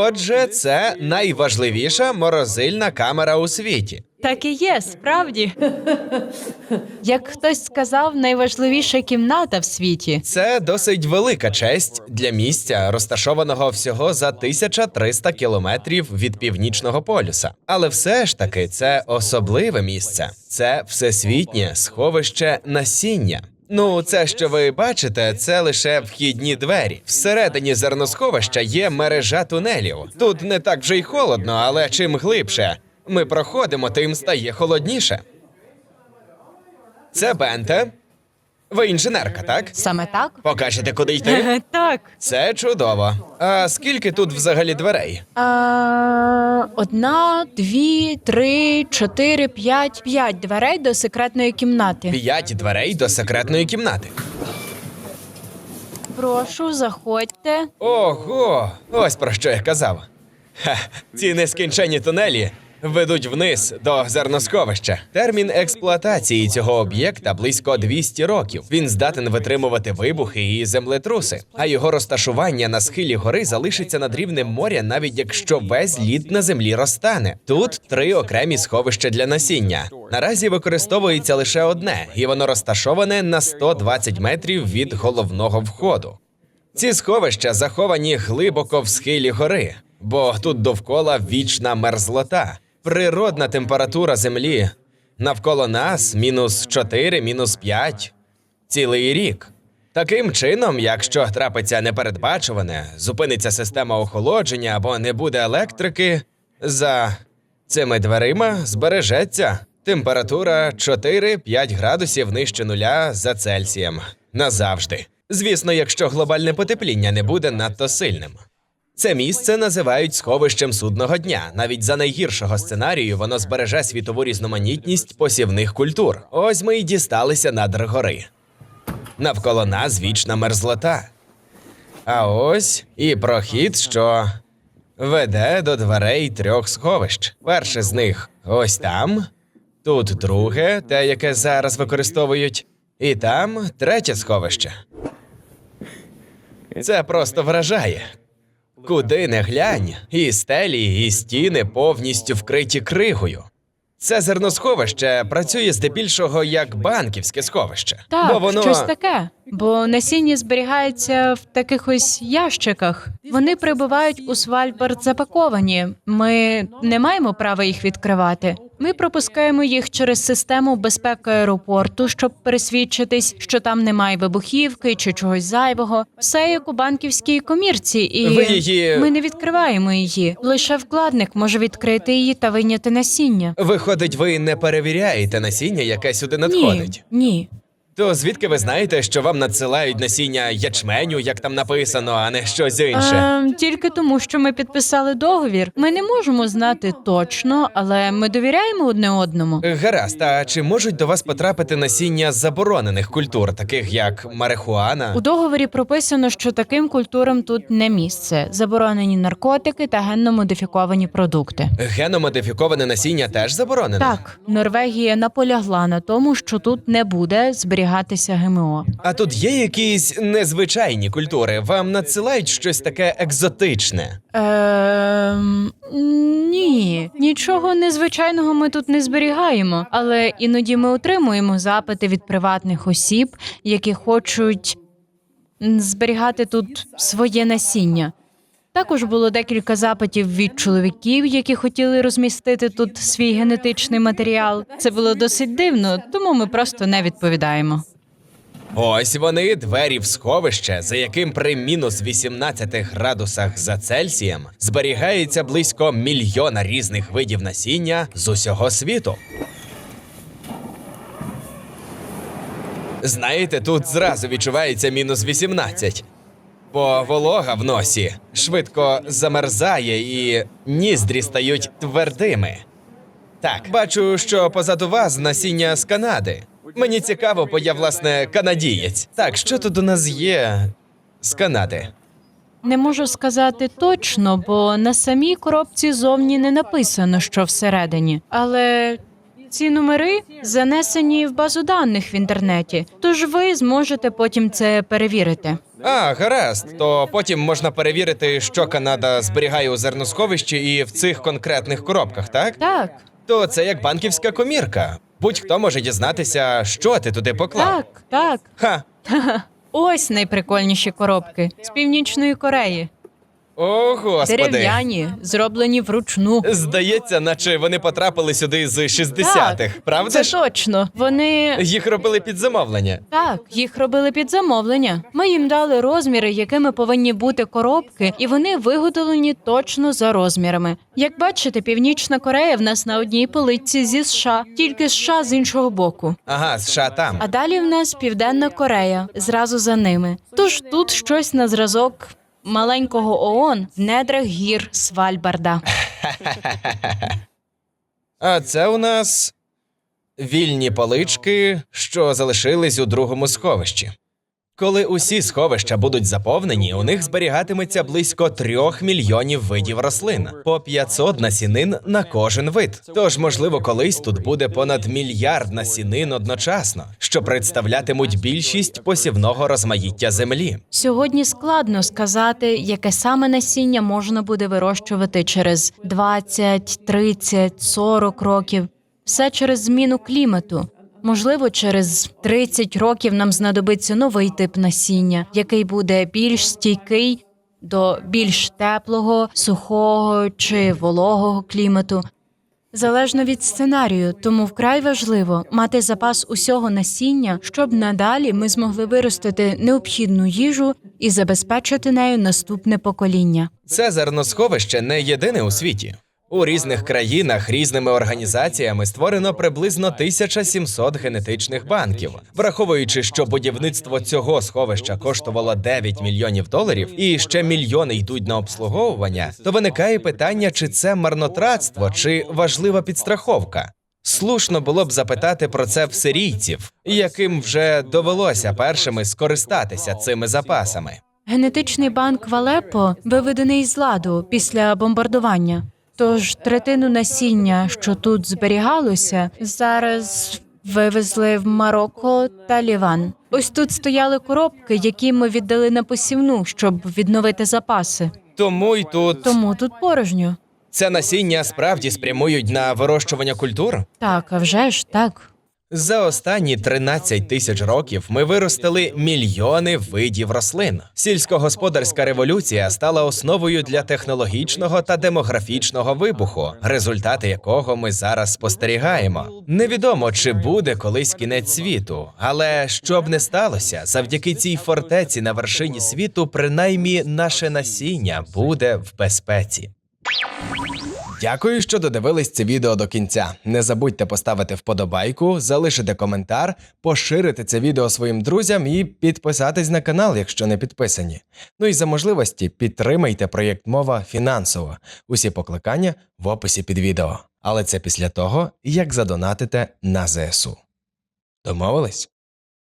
Отже, це найважливіша морозильна камера у світі. Так і є, справді. Як хтось сказав, найважливіша кімната в світі. Це досить велика честь для місця, розташованого всього за 1300 кілометрів від північного полюса. Але все ж таки це особливе місце. Це всесвітнє сховище насіння. Ну, це, що ви бачите, це лише вхідні двері. Всередині зерносховища є мережа тунелів. Тут не так вже й холодно, але чим глибше ми проходимо, тим стає холодніше. Це Бенте. Ви інженерка, так? Саме так? Покажете, куди йти? Так. Це чудово. А скільки тут взагалі дверей? А, одна, дві, три, чотири, п'ять, п'ять дверей до секретної кімнати. П'ять дверей до секретної кімнати. Прошу, заходьте. Ого! Ось про що я казав. Ха, ці нескінченні тунелі ведуть вниз до зерносховища. Термін експлуатації цього об'єкта близько 200 років. Він здатен витримувати вибухи і землетруси, а його розташування на схилі гори залишиться над рівнем моря, навіть якщо весь лід на землі розтане. Тут три окремі сховища для насіння. Наразі використовується лише одне, і воно розташоване на 120 метрів від головного входу. Ці сховища заховані глибоко в схилі гори, бо тут довкола вічна мерзлота. Природна температура землі навколо нас мінус 4, мінус 5 цілий рік. Таким чином, якщо трапиться непередбачуване, зупиниться система охолодження або не буде електрики, за цими дверима збережеться температура 4-5 градусів нижче нуля за Цельсієм назавжди. Звісно, якщо глобальне потепління не буде надто сильним. Це місце називають сховищем судного дня. Навіть за найгіршого сценарію воно збереже світову різноманітність посівних культур. Ось ми й дісталися надр гори. Навколо нас вічна мерзлота. А ось і прохід, що веде до дверей трьох сховищ. Перше з них ось там, тут друге, те, яке зараз використовують, і там третє сховище. Це просто вражає. Куди не глянь, і стелі, і стіни повністю вкриті кригою. Це зерносховище працює здебільшого як банківське сховище. Так, бо воно щось таке. Бо насіння зберігається в таких ось ящиках. Вони прибувають у Свальбард запаковані. Ми не маємо права їх відкривати. Ми пропускаємо їх через систему безпеки аеропорту, щоб пересвідчитись, що там немає вибухівки чи чогось зайвого. Все як у банківській комірці, і Ви її- ми не відкриваємо її. Лише вкладник може відкрити її та вийняти насіння. виходить, ви не перевіряєте насіння, яке сюди надходить. Ні, ні. То звідки ви знаєте, що вам надсилають насіння ячменю, як там написано, а не щось інше? Ем, тільки тому, що ми підписали договір. Ми не можемо знати точно, але ми довіряємо одне одному. Гаразд, а чи можуть до вас потрапити насіння заборонених культур, таких як марихуана? У договорі прописано, що таким культурам тут не місце. Заборонені наркотики та генно-модифіковані продукти. Геномодифіковане насіння теж заборонено? Так, Норвегія наполягла на тому, що тут не буде зберігатися ГМО. А тут є якісь незвичайні культури. Вам надсилають щось таке екзотичне. Ем, ні, нічого незвичайного ми тут не зберігаємо, але іноді ми отримуємо запити від приватних осіб, які хочуть зберігати тут своє насіння. Також було декілька запитів від чоловіків, які хотіли розмістити тут свій генетичний матеріал. Це було досить дивно, тому ми просто не відповідаємо. Ось вони двері в сховище, за яким при мінус 18 градусах за Цельсієм зберігається близько мільйона різних видів насіння з усього світу. Знаєте, тут зразу відчувається мінус 18. Бо волога в носі швидко замерзає і ніздрі стають твердими. Так, бачу, що позаду вас насіння з Канади. Мені цікаво, бо я, власне, канадієць. Так, що тут у нас є з Канади? Не можу сказати точно, бо на самій коробці зовні не написано, що всередині. Але ці номери занесені в базу даних в інтернеті, тож ви зможете потім це перевірити. А, гаразд. То потім можна перевірити, що Канада зберігає у зерносховищі і в цих конкретних коробках, так? Так, То це як банківська комірка. Будь-хто може дізнатися, що ти туди поклав. так, так. Ха. Ось найприкольніші коробки з північної Кореї. О, господи. Дерев'яні, зроблені вручну. Здається, наче вони потрапили сюди з 60-х, Так, правда Це ж? точно. Вони Їх робили під замовлення. так, їх робили під замовлення. Ми їм дали розміри, якими повинні бути коробки, і вони виготовлені точно за розмірами. Як бачите, Північна Корея в нас на одній полиці зі США, тільки США з іншого боку. Ага, США там. А далі в нас Південна Корея, зразу за ними. Тож тут щось на зразок маленького ООН в недрах гір Свальбарда. А це у нас вільні палички, що залишились у другому сховищі. Коли усі сховища будуть заповнені, у них зберігатиметься близько трьох мільйонів видів рослин, по 500 насінин на кожен вид. Тож, можливо, колись тут буде понад мільярд насінин одночасно, що представлятимуть більшість посівного розмаїття землі. Сьогодні складно сказати, яке саме насіння можна буде вирощувати через 20, 30, 40 років. Все через зміну клімату. Можливо, через 30 років нам знадобиться новий тип насіння, який буде більш стійкий до більш теплого, сухого чи вологого клімату. Залежно від сценарію, тому вкрай важливо мати запас усього насіння, щоб надалі ми змогли виростити необхідну їжу і забезпечити нею наступне покоління. Це зерносховище не єдине у світі. У різних країнах різними організаціями створено приблизно 1700 генетичних банків. Враховуючи, що будівництво цього сховища коштувало 9 мільйонів доларів, і ще мільйони йдуть на обслуговування, то виникає питання, чи це марнотратство, чи важлива підстраховка. Слушно було б запитати про це в сирійців, яким вже довелося першими скористатися цими запасами. Генетичний банк Валепо виведений з ладу після бомбардування. Тож третину насіння, що тут зберігалося, зараз вивезли в Марокко та Ліван. Ось тут стояли коробки, які ми віддали на посівну, щоб відновити запаси. Тому й тут Тому тут порожньо. Це насіння справді спрямують на вирощування культур. Так, а вже ж так. За останні 13 тисяч років ми виростили мільйони видів рослин. Сільськогосподарська революція стала основою для технологічного та демографічного вибуху, результати якого ми зараз спостерігаємо. Невідомо чи буде колись кінець світу, але що б не сталося, завдяки цій фортеці на вершині світу, принаймні наше насіння буде в безпеці. Дякую, що додивились це відео до кінця. Не забудьте поставити вподобайку, залишити коментар, поширити це відео своїм друзям і підписатись на канал, якщо не підписані. Ну і за можливості підтримайте проєкт мова фінансово. Усі покликання в описі під відео. Але це після того, як задонатите на ЗСУ. Домовились?